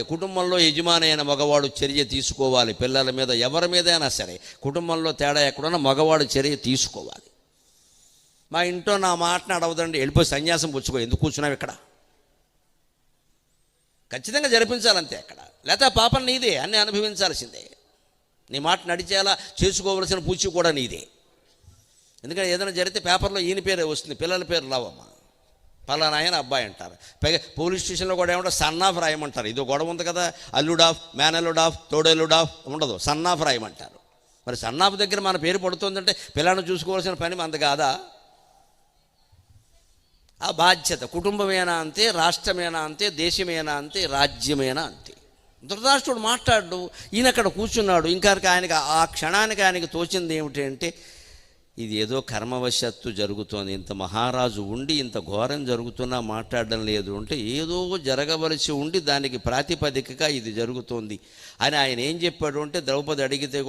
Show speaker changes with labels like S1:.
S1: కుటుంబంలో యజమాని అయిన మగవాడు చర్య తీసుకోవాలి పిల్లల మీద ఎవరి మీదైనా సరే. కుటుంబంలో తేడా ఎక్కడున్నా మగవాడు చర్య తీసుకోవాలి. మా ఇంట్లో నా మాటను అడవదండి వెళ్ళిపోయి సన్యాసం పుచ్చుకో ఎందుకు కూర్చున్నావు ఇక్కడ? ఖచ్చితంగా జరిపించాలంతే అక్కడ. లేకపోతే పాపం నీదే అన్నీ అనుభవించాల్సిందే. నీ మాట నడిచేలా చేసుకోవలసిన పూచి కూడా నీదే. ఎందుకంటే ఏదైనా జరిగితే పేపర్లో ఈయన పేరే వస్తుంది పిల్లల పేరు రావమ్మా పలానా ఆయన అబ్బాయి అంటారు. పైగా పోలీస్ స్టేషన్లో కూడా ఏమంటారు? సన్ ఆఫ్ రాయమంటారు ఇది గొడవ ఉంది కదా అల్లుడ్ ఆఫ్ మేనల్లుడ్ ఆఫ్ తోడల్లుడ్ ఆఫ్ ఉండదు. సన్ ఆఫ్ రాయమంటారు మరి సన్ ఆఫ్ దగ్గర మన పేరు పడుతుందంటే పిల్లలను చూసుకోవాల్సిన పని మనది కాదా? ఆ బాధ్యత. కుటుంబమేనా అంతే రాష్ట్రమేనా అంతే దేశమేనా అంతే రాజ్యమేనా అంతే. ధృతరాష్ట్రుడు మాట్లాడు ఈయన అక్కడ కూర్చున్నాడు. ఇంకా ఆయనకి ఆ క్షణానికి ఆయనకి తోచింది ఏమిటి అంటే ఇది ఏదో కర్మవశత్తు జరుగుతోంది. ఇంత మహారాజు ఉండి ఇంత ఘోరం జరుగుతున్నా మాట్లాడడం లేదు అంటే ఏదో జరగవలసి ఉండి దానికి ప్రాతిపదికగా ఇది జరుగుతోంది. అని ఆయన ఏం చెప్పాడు అంటే ద్రౌపది అడిగితే